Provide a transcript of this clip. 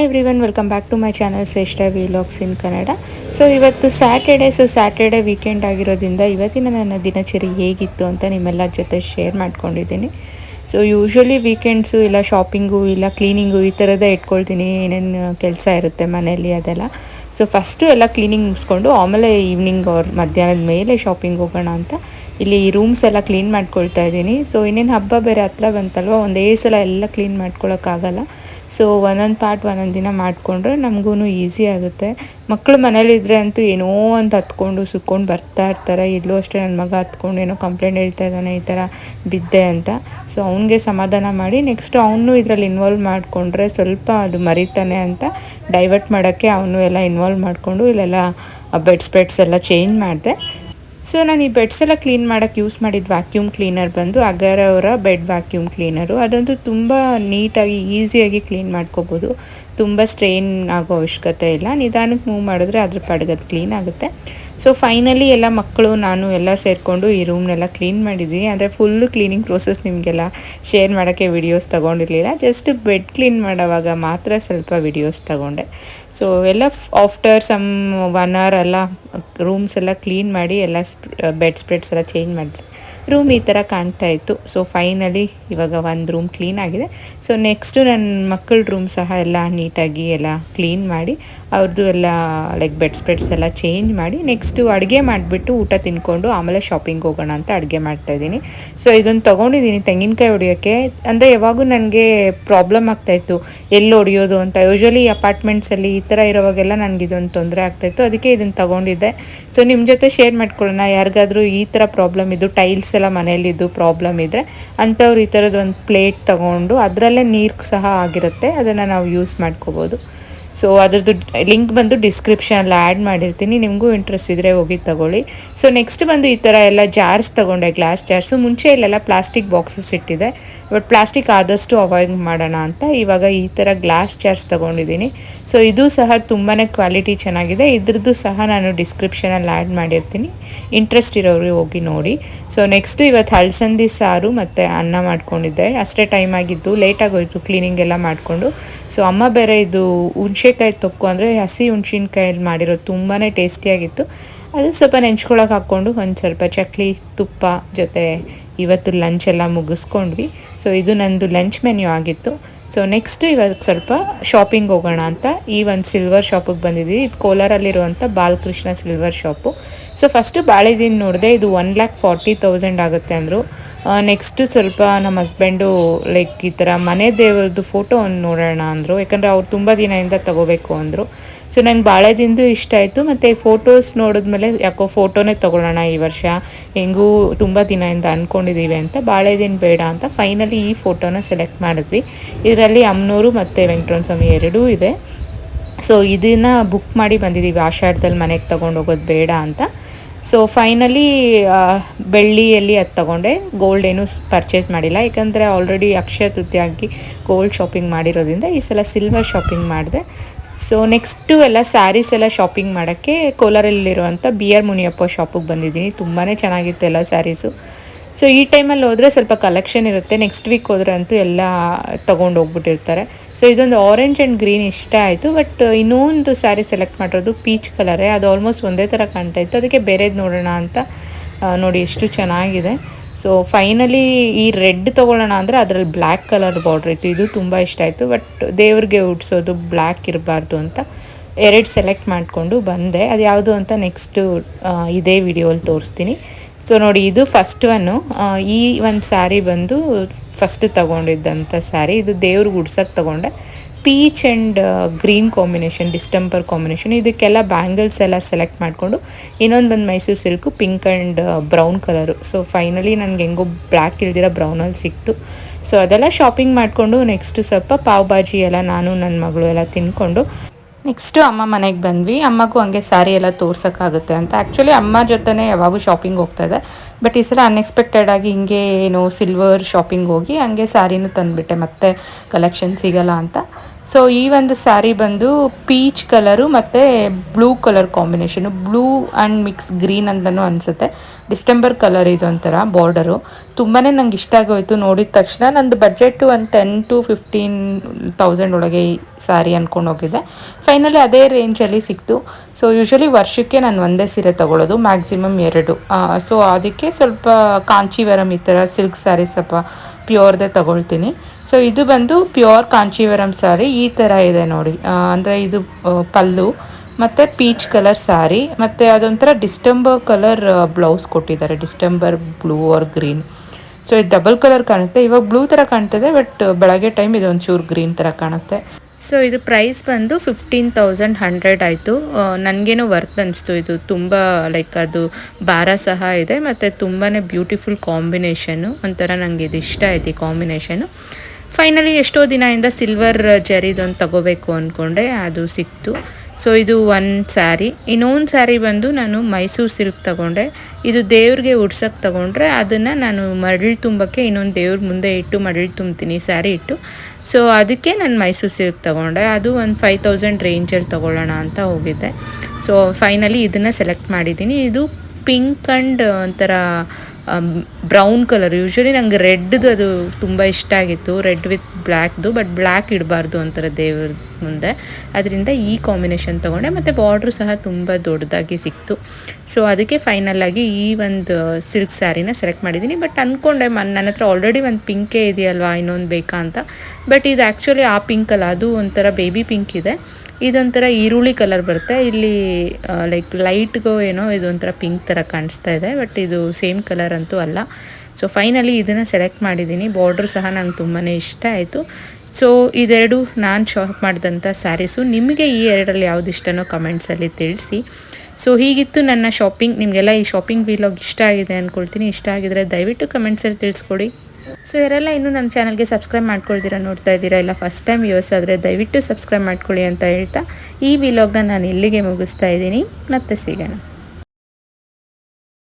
Hi everyone welcome back to my channel Shreshtha vlogs in Kannada so ಇವತ್ತು Saturday so Saturday weekend ಆಗಿರೋದ್ರಿಂದ ಇವತ್ತಿನ ನನ್ನ ದಿನಚರಿ ಹೇಗಿತ್ತು ಅಂತ ನಿಮ್ಮೆಲ್ಲರ ಜೊತೆ ಶೇರ್ ಮಾಡ್ಕೊಂಡಿದ್ದೀನಿ. ಸೊ ಯೂಶ್ವಲಿ ವೀಕೆಂಡ್ಸು ಇಲ್ಲ ಶಾಪಿಂಗು ಇಲ್ಲ ಕ್ಲೀನಿಂಗು ಈ ಥರದ್ದೇ ಇಟ್ಕೊಳ್ತೀನಿ. ಏನೇನು ಕೆಲಸ ಇರುತ್ತೆ ಮನೆಯಲ್ಲಿ ಅದೆಲ್ಲ. ಸೊ ಫಸ್ಟು ಎಲ್ಲ ಕ್ಲೀನಿಂಗ್ ಮುಗಿಸ್ಕೊಂಡು, ಆಮೇಲೆ ಈವ್ನಿಂಗ್ ಅವ್ರ ಮಧ್ಯಾಹ್ನದ ಮೇಲೆ ಶಾಪಿಂಗ್ ಹೋಗೋಣ ಅಂತ. ಇಲ್ಲಿ ರೂಮ್ಸ್ ಎಲ್ಲ ಕ್ಲೀನ್ ಮಾಡ್ಕೊಳ್ತಾ ಇದ್ದೀನಿ. ಸೊ ಇನ್ನೇನು ಹಬ್ಬ ಬೇರೆ ಹತ್ರ ಬಂತಲ್ವ, ಒಂದೇ ಸಲ ಎಲ್ಲ ಕ್ಲೀನ್ ಮಾಡ್ಕೊಳೋಕ್ಕಾಗಲ್ಲ. ಸೊ ಒಂದೊಂದು ಪಾರ್ಟ್ ಒಂದೊಂದು ದಿನ ಮಾಡಿಕೊಂಡ್ರೆ ನಮಗೂ ಈಸಿ ಆಗುತ್ತೆ. ಮಕ್ಕಳು ಮನೇಲಿದ್ರೆ ಅಂತೂ ಏನೋ ಅಂತ ಹತ್ಕೊಂಡು ಸುಕ್ಕೊಂಡು ಬರ್ತಾ ಇರ್ತಾರೆ. ಇಲ್ಲೂ ಅಷ್ಟೇ ನನ್ನ ಮಗ ಹತ್ಕೊಂಡು ಏನೋ ಕಂಪ್ಲೇಂಟ್ ಹೇಳ್ತಾ ಇದ್ದಾನೆ, ಈ ಥರ ಬಿದ್ದೆ ಅಂತ. ಸೊ ಅವನಿಗೆ ಸಮಾಧಾನ ಮಾಡಿ ನೆಕ್ಸ್ಟ್ ಅವನು ಇದರಲ್ಲಿ ಇನ್ವಾಲ್ವ್ ಮಾಡಿಕೊಂಡ್ರೆ ಸ್ವಲ್ಪ ಅದು ಮರಿತಾನೆ ಅಂತ ಡೈವರ್ಟ್ ಮಾಡೋಕ್ಕೆ ಅವನು ಎಲ್ಲ ಇನ್ವಾಲ್ವ್ ಮಾಡಿಕೊಂಡು ಇಲ್ಲೆಲ್ಲ ಬೆಡ್ ಸ್ಪ್ರೆಡ್ಸ್ ಎಲ್ಲ ಚೇಂಜ್ ಮಾಡಿದೆ. ಸೊ ನಾನು ಈ ಬೆಡ್ಸ್ ಎಲ್ಲ ಕ್ಲೀನ್ ಮಾಡೋಕ್ಕೆ ಯೂಸ್ ಮಾಡಿದ ವ್ಯಾಕ್ಯೂಮ್ ಕ್ಲೀನರ್ ಬಂದು ಅಗರ್ ಅವರ ಬೆಡ್ ವ್ಯಾಕ್ಯೂಮ್ ಕ್ಲೀನರು ಅದಂತೂ ತುಂಬ ನೀಟಾಗಿ ಈಸಿಯಾಗಿ ಕ್ಲೀನ್ ಮಾಡ್ಕೋಬೋದು. ತುಂಬ ಸ್ಟ್ರೈನ್ ಆಗೋ ಅವಶ್ಯಕತೆ ಇಲ್ಲ. ನಿಧಾನಕ್ಕೆ ಮೂವ್ ಮಾಡಿದ್ರೆ ಅದ್ರ ಪಡಗದು ಕ್ಲೀನ್ ಆಗುತ್ತೆ. ಸೊ ಫೈನಲಿ ಎಲ್ಲ ಮಕ್ಕಳು, ನಾನು ಎಲ್ಲ ಸೇರಿಕೊಂಡು ಈ ರೂಮ್ನೆಲ್ಲ ಕ್ಲೀನ್ ಮಾಡಿದ್ದೀನಿ ಅಂದರೆ ಫುಲ್ಲು ಕ್ಲೀನಿಂಗ್ ಪ್ರೋಸೆಸ್ ನಿಮಗೆಲ್ಲ ಶೇರ್ ಮಾಡೋಕ್ಕೆ ವಿಡಿಯೋಸ್ ತೊಗೊಂಡಿರಲಿಲ್ಲ. ಜಸ್ಟ್ ಬೆಡ್ ಕ್ಲೀನ್ ಮಾಡೋವಾಗ ಮಾತ್ರ ಸ್ವಲ್ಪ ವಿಡಿಯೋಸ್ ತಗೊಂಡೆ. ಸೊ ಎಲ್ಲ ಆಫ್ಟರ್ ಸಮ್ ಒನ್ ಅವರ್ ಎಲ್ಲ ರೂಮ್ಸ್ ಎಲ್ಲ ಕ್ಲೀನ್ ಮಾಡಿ, ಎಲ್ಲ ಬೆಡ್ ಸ್ಪ್ರೆಡ್ಸ್ ಎಲ್ಲ ಚೇಂಜ್ ಮಾಡಿದೆ ರೂಮ್ ಈ ಥರ ಕಾಣ್ತಾ ಇತ್ತು. ಸೊ ಫೈನಲಿ ಇವಾಗ ಒಂದು ರೂಮ್ ಕ್ಲೀನ್ ಆಗಿದೆ. ಸೊ ನೆಕ್ಸ್ಟು ನನ್ನ ಮಕ್ಕಳ ರೂಮ್ ಸಹ ಎಲ್ಲ ನೀಟಾಗಿ ಎಲ್ಲ ಕ್ಲೀನ್ ಮಾಡಿ ಅವ್ರದ್ದು ಎಲ್ಲ ಲೈಕ್ ಬೆಡ್ ಸ್ಪ್ರೆಡ್ಸ್ ಎಲ್ಲ ಚೇಂಜ್ ಮಾಡಿ ನೆಕ್ಸ್ಟು ಅಡುಗೆ ಮಾಡಿಬಿಟ್ಟು ಊಟ ತಿನ್ಕೊಂಡು ಆಮೇಲೆ ಶಾಪಿಂಗ್ ಹೋಗೋಣ ಅಂತ ಅಡುಗೆ ಮಾಡ್ತಾಯಿದ್ದೀನಿ ಸೊ ಇದೊಂದು ತೊಗೊಂಡಿದ್ದೀನಿ ತೆಂಗಿನಕಾಯಿ ಹೊಡಿಯೋಕ್ಕೆ ಅಂದರೆ ಯಾವಾಗೂ ನನಗೆ ಪ್ರಾಬ್ಲಮ್ ಆಗ್ತಾಯಿತ್ತು ಎಲ್ಲಿ ಹೊಡೆಯೋದು ಅಂತ. ಯೂಶ್ವಲಿ ಅಪಾರ್ಟ್ಮೆಂಟ್ಸಲ್ಲಿ ಈ ಥರ ಇರೋವಾಗೆಲ್ಲ ನನಗೆ ಇದೊಂದು ತೊಂದರೆ ಆಗ್ತಾಯಿತ್ತು ಅದಕ್ಕೆ ಇದನ್ನು ತೊಗೊಂಡಿದ್ದೆ. ಸೊ ನಿಮ್ಮ ಜೊತೆ ಶೇರ್ ಮಾಡ್ಕೊಳ್ಳೋಣ. ಯಾರಿಗಾದರೂ ಈ ಥರ ಪ್ರಾಬ್ಲಮ್ ಇದು ಟೈಲ್ಸ್ ಎಲ್ಲ ಮನೆಯಲ್ಲಿದ್ದು ಪ್ರಾಬ್ಲಮ್ ಇದ್ದರೆ ಅಂಥವ್ರು ಈ ಥರದ್ದು ಒಂದು ಪ್ಲೇಟ್ ತಗೊಂಡು ಅದರಲ್ಲೇ ನೀರು ಸಹ ಆಗಿರುತ್ತೆ, ಅದನ್ನು ನಾವು ಯೂಸ್ ಮಾಡ್ಕೋಬೋದು. ಸೊ ಅದರದ್ದು ಲಿಂಕ್ ಬಂದು ಡಿಸ್ಕ್ರಿಪ್ಷನಲ್ಲಿ ಆ್ಯಡ್ ಮಾಡಿರ್ತೀನಿ. ನಿಮಗೂ ಇಂಟ್ರೆಸ್ಟ್ ಇದ್ದರೆ ಹೋಗಿ ತಗೊಳ್ಳಿ. ಸೊ ನೆಕ್ಸ್ಟ್ ಬಂದು ಈ ಥರ ಎಲ್ಲ ಜಾರ್ಸ್ ತೊಗೊಂಡೆ ಗ್ಲಾಸ್ ಜಾರ್ಸು ಮುಂಚೆ ಇಲ್ಲೆಲ್ಲ ಪ್ಲಾಸ್ಟಿಕ್ ಬಾಕ್ಸಸ್ ಇಟ್ಟಿದೆ ಬಟ್ ಪ್ಲಾಸ್ಟಿಕ್ ಆದಷ್ಟು ಅವಾಯ್ಡ್ ಮಾಡೋಣ ಅಂತ ಇವಾಗ ಈ ಥರ ಗ್ಲಾಸ್ ಜಾರ್ಸ್ ತೊಗೊಂಡಿದ್ದೀನಿ. ಸೊ ಇದು ಸಹ ತುಂಬಾ ಕ್ವಾಲಿಟಿ ಚೆನ್ನಾಗಿದೆ. ಇದ್ರದ್ದು ಸಹ ನಾನು ಡಿಸ್ಕ್ರಿಪ್ಷನಲ್ಲಿ ಆ್ಯಡ್ ಮಾಡಿರ್ತೀನಿ. ಇಂಟ್ರೆಸ್ಟ್ ಇರೋರು ಹೋಗಿ ನೋಡಿ. ಸೊ ನೆಕ್ಸ್ಟು ಇವತ್ತು ಹಳಸಂದಿ ಸಾರು ಮತ್ತು ಅನ್ನ ಮಾಡ್ಕೊಂಡಿದ್ದೆ. ಅಷ್ಟೇ ಟೈಮ್ ಆಗಿದ್ದು ಲೇಟಾಗಿ ಹೋಯ್ತು ಕ್ಲೀನಿಂಗ್ ಎಲ್ಲ ಮಾಡಿಕೊಂಡು. ಸೊ ಅಮ್ಮ ಬೇರೆ ಇದು ಹುಣ್ಸೆಕಾಯಿ ತೊಕ್ಕು ಅಂದರೆ ಹಸಿ ಹುಣ್ಸಿನ್ಕಾಯಲ್ಲಿ ಮಾಡಿರೋದು ತುಂಬಾ ಟೇಸ್ಟಿಯಾಗಿತ್ತು. ಅದು ಸ್ವಲ್ಪ ನೆಂಚ್ಕೊಳಕ್ಕೆ ಹಾಕ್ಕೊಂಡು ಒಂದು ಸ್ವಲ್ಪ ಚಕ್ಲಿ, ತುಪ್ಪ ಜೊತೆ ಇವತ್ತು ಲಂಚ್ ಎಲ್ಲ ಮುಗಿಸ್ಕೊಂಡ್ವಿ. ಸೊ ಇದು ನಂದು ಲಂಚ್ ಮೆನ್ಯೂ ಆಗಿತ್ತು. ಸೊ ನೆಕ್ಸ್ಟ್ ಇವಾಗ ಸ್ವಲ್ಪ ಶಾಪಿಂಗ್ ಹೋಗೋಣ ಅಂತ ಈ ಒಂದು ಸಿಲ್ವರ್ ಶಾಪಿಗೆ ಬಂದಿದ್ದೀವಿ ಇದು ಕೋಲಾರಲ್ಲಿರುವಂಥ Balakrishna silver shop so first ಬಾಳೆದಿನ ನೋಡಿದೆ ಇದು ಒನ್ ಲ್ಯಾಕ್ ಫಾರ್ಟಿ ತೌಸಂಡ್ ಆಗುತ್ತೆ ಅಂದರು. ನೆಕ್ಸ್ಟು ಸ್ವಲ್ಪ ನಮ್ಮ ಹಸ್ಬೆಂಡು ಲೈಕ್ ಈ ಥರ ಮನೆ ದೇವ್ರದ್ದು ಫೋಟೋ ಒಂದು ನೋಡೋಣ ಅಂದರು. ಯಾಕಂದರೆ ಅವ್ರು ತುಂಬ ದಿನದಿಂದ ತಗೋಬೇಕು ಅಂದರು. ಸೊ ನಂಗೆ ಬಾಳೆದಿಂದು ಇಷ್ಟ ಆಯಿತು. ಮತ್ತು ಫೋಟೋಸ್ ನೋಡಿದ್ಮೇಲೆ ಯಾಕೋ ಫೋಟೋನೇ ತೊಗೊಳ್ಳೋಣ ಈ ವರ್ಷ. ಹೆಂಗೂ ತುಂಬ ದಿನದಿಂದ ಅಂದ್ಕೊಂಡಿದ್ದೀವಿ ಅಂತ. ಬಾಳೆದಿನ ಬೇಡ ಅಂತ ಫೈನಲಿ ಈ ಫೋಟೋನ ಸೆಲೆಕ್ಟ್ ಮಾಡಿದ್ವಿ. ಇದರಲ್ಲಿ ಅಮ್ನೂರು ಮತ್ತು ವೆಂಕಟರಮಣ ಸ್ವಾಮಿ ಎರಡೂ ಇದೆ. ಸೊ ಇದನ್ನು ಬುಕ್ ಮಾಡಿ ಬಂದಿದ್ದೀವಿ ಆಷಾಢದಲ್ಲಿ ಮನೆಗೆ ತೊಗೊಂಡು ಹೋಗೋದು ಬೇಡ ಅಂತ. ಸೊ ಫೈನಲಿ ಬೆಳ್ಳಿಯಲ್ಲಿ ಅದು ತಗೊಂಡೆ. ಗೋಲ್ಡ್ ಏನೂ ಪರ್ಚೇಸ್ ಮಾಡಿಲ್ಲ. ಯಾಕಂದರೆ ಆಲ್ರೆಡಿ ಅಕ್ಷಯ ತೃತೀಯಾಗಿ ಗೋಲ್ಡ್ ಶಾಪಿಂಗ್ ಮಾಡಿರೋದ್ರಿಂದ ಈ ಸಲ ಸಿಲ್ವರ್ ಶಾಪಿಂಗ್ ಮಾಡಿದೆ. ಸೊ ನೆಕ್ಸ್ಟು ಎಲ್ಲ ಸ್ಯಾರೀಸ್ ಎಲ್ಲ ಶಾಪಿಂಗ್ ಮಾಡೋಕ್ಕೆ ಕೋಲಾರಲ್ಲಿರುವಂಥ ಬಿ ಆರ್ ಮುನಿಯಪ್ಪ ಶಾಪಿಗೆ ಬಂದಿದ್ದೀನಿ. ತುಂಬಾ ಚೆನ್ನಾಗಿತ್ತು ಎಲ್ಲ ಸ್ಯಾರೀಸು ಸೊ ಈ ಟೈಮಲ್ಲಿ ಹೋದರೆ ಸ್ವಲ್ಪ ಕಲೆಕ್ಷನ್ ಇರುತ್ತೆ. ನೆಕ್ಸ್ಟ್ ವೀಕ್ ಹೋದ್ರೆ ಅಂತೂ ಎಲ್ಲ ತೊಗೊಂಡು ಹೋಗ್ಬಿಟ್ಟಿರ್ತಾರೆ. ಸೊ ಇದೊಂದು ಆರೆಂಜ್ ಆ್ಯಂಡ್ ಗ್ರೀನ್ ಇಷ್ಟ ಆಯಿತು. ಬಟ್ ಇನ್ನೊಂದು ಸ್ಯಾರಿ ಸೆಲೆಕ್ಟ್ ಮಾಡಿರೋದು ಪೀಚ್ ಕಲರೇ ಅದು ಆಲ್ಮೋಸ್ಟ್ ಒಂದೇ ಥರ ಕಾಣ್ತಾ ಇತ್ತು. ಅದಕ್ಕೆ ಬೇರೆದು ನೋಡೋಣ ಅಂತ ನೋಡಿ ಎಷ್ಟು ಚೆನ್ನಾಗಿದೆ. ಸೊ ಫೈನಲಿ ಈ ರೆಡ್ ತೊಗೊಳ್ಳೋಣ ಅಂದರೆ ಅದರಲ್ಲಿ ಬ್ಲ್ಯಾಕ್ ಕಲರ್ ಬಾರ್ಡ್ರ್ ಇತ್ತು. ಇದು ತುಂಬ ಇಷ್ಟ ಆಯಿತು. ಬಟ್ ದೇವ್ರಿಗೆ ಉಡ್ಸೋದು ಬ್ಲ್ಯಾಕ್ ಇರಬಾರ್ದು ಅಂತ ಎರಡು ಸೆಲೆಕ್ಟ್ ಮಾಡಿಕೊಂಡು ಬಂದೆ. ಅದು ಯಾವುದು ಅಂತ ನೆಕ್ಸ್ಟು ಇದೇ ವಿಡಿಯೋಲಿ ತೋರಿಸ್ತೀನಿ. ಸೊ ನೋಡಿ, ಇದು ಫಸ್ಟ್ ಒನ್ನು ಈ ಒಂದು ಸ್ಯಾರಿ ಬಂದು ಫಸ್ಟ್ ತೊಗೊಂಡಿದ್ದಂಥ ಸ್ಯಾರಿ ಇದು ದೇವ್ರಿಗೆ ಉಡ್ಸೋಕ್ಕೆ ತೊಗೊಂಡೆ. Peach and green combination distemper combination ಇದಕ್ಕೆಲ್ಲ ಬ್ಯಾಂಗಲ್ಸ್ ಎಲ್ಲ ಸೆಲೆಕ್ಟ್ ಮಾಡಿಕೊಂಡು ಇನ್ನೊಂದು ಬಂದು Mysore silk pink and brown colour so finally ನನಗೆ ಹೆಂಗೋ ಬ್ಲ್ಯಾಕ್ ಇಲ್ದಿರೋ ಬ್ರೌನಲ್ಲಿ ಸಿಕ್ತು. ಸೊ ಅದೆಲ್ಲ ಶಾಪಿಂಗ್ ಮಾಡಿಕೊಂಡು ನೆಕ್ಸ್ಟು ಸ್ವಲ್ಪ ಪಾವ್ ಭಾಜಿ ಎಲ್ಲ ನಾನು ನನ್ನ ಮಗಳು ಎಲ್ಲ ತಿನ್ಕೊಂಡು ನೆಕ್ಸ್ಟು ಅಮ್ಮ ಮನೆಗೆ ಬಂದ್ವಿ. ಅಮ್ಮಗೂ ಹಂಗೆ ಸ್ಯಾರಿ ಎಲ್ಲ ತೋರ್ಸೋಕ್ಕಾಗುತ್ತೆ ಅಂತ. ಆ್ಯಕ್ಚುಲಿ ಅಮ್ಮ ಜೊತೆನೇ ಯಾವಾಗೂ ಶಾಪಿಂಗ್ ಹೋಗ್ತಾ ಇದೆ. ಬಟ್ ಈ ಸಲ ಅನ್ಎಕ್ಸ್ಪೆಕ್ಟೆಡ್ ಆಗಿ ಹಿಂಗೆ ಏನು ಸಿಲ್ವರ್ ಶಾಪಿಂಗ್ ಹೋಗಿ ಹಂಗೆ ಸ್ಯಾರಿನೂ ತಂದುಬಿಟ್ಟೆ. ಮತ್ತೆ ಕಲೆಕ್ಷನ್ ಸಿಗಲ್ಲ ಅಂತ. ಸೊ ಈ ಒಂದು ಸ್ಯಾರಿ ಬಂದು ಪೀಚ್ ಕಲರು ಮತ್ತು blue colour combination blue and mix green ಅಂತಲೂ ಅನಿಸುತ್ತೆ. ಡಿಸ್ಟೆಂಬರ್ ಕಲರ್ ಇದು ಒಂಥರ ಬಾರ್ಡರು ತುಂಬಾ ನಂಗೆ ಇಷ್ಟ ಆಗೋಯಿತು ನೋಡಿದ ತಕ್ಷಣ. ನಂದು ಬಜೆಟ್ ಒಂದು ಟೆನ್ ಟು ಫಿಫ್ಟೀನ್ ತೌಸಂಡ್ ಒಳಗೆ ಈ ಸ್ಯಾರಿ ಅಂದ್ಕೊಂಡು ಹೋಗಿದ್ದೆ. ಫೈನಲಿ ಅದೇ ರೇಂಜಲ್ಲಿ ಸಿಕ್ತು. ಸೊ ಯೂಶ್ವಲಿ ವರ್ಷಕ್ಕೆ ನಾನು ಒಂದೇ ಸೀರೆ ತೊಗೊಳ್ಳೋದು ಮ್ಯಾಕ್ಸಿಮಮ್ ಎರಡು. ಸೊ ಅದಕ್ಕೆ ಸ್ವಲ್ಪ ಕಾಂಚೀವರಂ ಈ ಥರ ಸಿಲ್ಕ್ ಸ್ಯಾರಿ ಸ್ವಲ್ಪ ಪ್ಯೂರ್ದೇ ತಗೊಳ್ತೀನಿ. ಸೊ ಇದು ಬಂದು ಪ್ಯೂರ್ ಕಾಂಚೀವರಂ ಸಾರಿ ಈ ಥರ ಇದೆ ನೋಡಿ. ಅಂದರೆ ಇದು ಪಲ್ಲು, ಮತ್ತು ಪೀಚ್ ಕಲರ್ ಸ್ಯಾರಿ ಮತ್ತು ಅದೊಂಥರ ಡಿಸ್ಟಂಬರ್ ಕಲರ್ ಬ್ಲೌಸ್ ಕೊಟ್ಟಿದ್ದಾರೆ. Distemper blue or green so ಇದು ಡಬಲ್ ಕಲರ್ ಕಾಣುತ್ತೆ. ಇವಾಗ ಬ್ಲೂ ಥರ ಕಾಣ್ತದೆ ಬಟ್ ಬೆಳಗ್ಗೆ ಟೈಮ್ ಇದು ಚೂರು ಗ್ರೀನ್ ಥರ ಕಾಣುತ್ತೆ. ಸೊ ಇದು ಪ್ರೈಸ್ ಬಂದು ಫಿಫ್ಟೀನ್ ತೌಸಂಡ್ ಹಂಡ್ರೆಡ್ ಆಯಿತು. ನನಗೇನು ವರ್ತ್ ಅನಿಸ್ತು. ಇದು ತುಂಬ ಲೈಕ್ ಅದು ಭಾರ ಸಹ ಇದೆ, ಮತ್ತು ತುಂಬಾ ಬ್ಯೂಟಿಫುಲ್ ಕಾಂಬಿನೇಷನು ಒಂಥರ ನನಗೆ ಇದು ಇಷ್ಟ ಆಯ್ತು ಈ ಕಾಂಬಿನೇಷನು ಫೈನಲಿ ಎಷ್ಟೋ ದಿನದಿಂದ ಸಿಲ್ವರ್ ಜರಿದೊಂದು ತಗೋಬೇಕು ಅಂದ್ಕೊಂಡೆ ಅದು ಸಿಕ್ತು. ಸೊ ಇದು ಒಂದು ಸ್ಯಾರಿ ಇನ್ನೊಂದು ಸ್ಯಾರಿ ಬಂದು ನಾನು ಮೈಸೂರು ಸಿಲ್ಕ್ ತಗೊಂಡೆ. ಇದು ದೇವ್ರಿಗೆ ಉಡ್ಸಕ್ಕೆ ತಗೊಂಡ್ರೆ ಅದನ್ನು ನಾನು ಮರಳು ತುಂಬಕ್ಕೆ ಇನ್ನೊಂದು ದೇವ್ರ ಮುಂದೆ ಇಟ್ಟು ಮರಳು ತುಂಬ್ತೀನಿ ಸ್ಯಾರಿ ಇಟ್ಟು. ಸೊ ಅದಕ್ಕೆ ನಾನು ಮೈಸೂರು ಸಿಲ್ಕ್ ತಗೊಂಡೆ. ಅದು ಒಂದು ಫೈವ್ ತೌಸಂಡ್ ರೇಂಜಲ್ಲಿ ತೊಗೊಳ್ಳೋಣ ಅಂತ ಹೋಗಿದ್ದೆ. ಸೊ ಫೈನಲಿ ಇದನ್ನು ಸೆಲೆಕ್ಟ್ ಮಾಡಿದ್ದೀನಿ. ಇದು ಪಿಂಕ್ ಆ್ಯಂಡ್ ಒಂಥರ ಬ್ರೌನ್ ಕಲರ್ ಯೂಶ್ವಲಿ ನಂಗೆ ರೆಡ್ದು ಅದು ತುಂಬ ಇಷ್ಟ ಆಗಿತ್ತು. ರೆಡ್ ವಿತ್ ಬ್ಲ್ಯಾಕ್ದು ಬಟ್ ಬ್ಲ್ಯಾಕ್ ಇಡಬಾರ್ದು ಅಂತಾರೆ ದೇವ್ರ ಮುಂದೆ. ಅದರಿಂದ ಈ ಕಾಂಬಿನೇಷನ್ ತೊಗೊಂಡೆ. ಮತ್ತು ಬಾರ್ಡ್ರು ಸಹ ತುಂಬ ದೊಡ್ಡದಾಗಿ ಸಿಕ್ತು. ಸೊ ಅದಕ್ಕೆ ಫೈನಲ್ ಆಗಿ ಈ ಒಂದು ಸಿಲ್ಕ್ ಸ್ಯಾರಿನ ಸೆಲೆಕ್ಟ್ ಮಾಡಿದ್ದೀನಿ. ಬಟ್ ಅಂದ್ಕೊಂಡೆ ಮ ನನ್ನ ಹತ್ರ ಆಲ್ರೆಡಿ ಒಂದು ಪಿಂಕೇ ಇದೆಯಲ್ವಾ, ಇನ್ನೊಂದು ಬೇಕಾ ಅಂತ. ಬಟ್ ಇದು ಆ್ಯಕ್ಚುಲಿ ಆ ಪಿಂಕಲ್ಲ ಅದು ಒಂಥರ ಬೇಬಿ ಪಿಂಕ್ ಇದೆ. ಇದೊಂಥರ ಈರುಳ್ಳಿ ಕಲರ್ ಬರುತ್ತೆ. ಇಲ್ಲಿ ಲೈಕ್ ಲೈಟ್ಗೋ ಏನೋ ಇದೊಂಥರ ಪಿಂಕ್ ಥರ ಕಾಣಿಸ್ತಾ ಇದೆ ಬಟ್ ಇದು ಸೇಮ್ ಕಲರ್ ಅಂತೂ ಅಲ್ಲ. ಸೊ ಫೈನಲಿ ಇದನ್ನು ಸೆಲೆಕ್ಟ್ ಮಾಡಿದ್ದೀನಿ. ಬಾರ್ಡ್ರ್ ಸಹ ನಂಗೆ ತುಂಬಾ ಇಷ್ಟ ಆಯಿತು. ಸೊ ಇದೆರಡು ನಾನು ಶಾಪ್ ಮಾಡಿದಂಥ ಸ್ಯಾರೀಸು ನಿಮಗೆ ಈ ಎರಡರಲ್ಲಿ ಯಾವ್ದು ಇಷ್ಟನೋ ಕಮೆಂಟ್ಸಲ್ಲಿ ತಿಳಿಸಿ. ಸೊ ಹೀಗಿತ್ತು ನನ್ನ ಶಾಪಿಂಗ್ ನಿಮಗೆಲ್ಲ ಈ ಶಾಪಿಂಗ್ ವೀಲಾಗ್ ಇಷ್ಟ ಆಗಿದೆ ಅಂದ್ಕೊಳ್ತೀನಿ ಇಷ್ಟ ಆಗಿದ್ರೆ ದಯವಿಟ್ಟು ಕಮೆಂಟ್ಸಲ್ಲಿ ತಿಳಿಸ್ಕೊಡಿ. ಸೊ ಯಾರೆಲ್ಲ ಇನ್ನೂ ನಮ್ಮ ಚಾನಲ್ಗೆ ಸಬ್ಸ್ಕ್ರೈಬ್ ಮಾಡ್ಕೊಳ್ತೀರಾ ನೋಡ್ತಾ ಇದ್ದೀರಾ, ಇಲ್ಲ ಫಸ್ಟ್ ಟೈಮ್ ಯೂಸ್ ಆದರೆ ದಯವಿಟ್ಟು ಸಬ್ಸ್ಕ್ರೈಬ್ ಮಾಡ್ಕೊಳ್ಳಿ ಅಂತ ಹೇಳ್ತಾ ಈ ವಿಲಾಗ್ನ ನಾನು ಇಲ್ಲಿಗೆ ಮುಗಿಸ್ತಾ ಇದ್ದೀನಿ. ಮತ್ತೆ ಸಿಗೋಣ.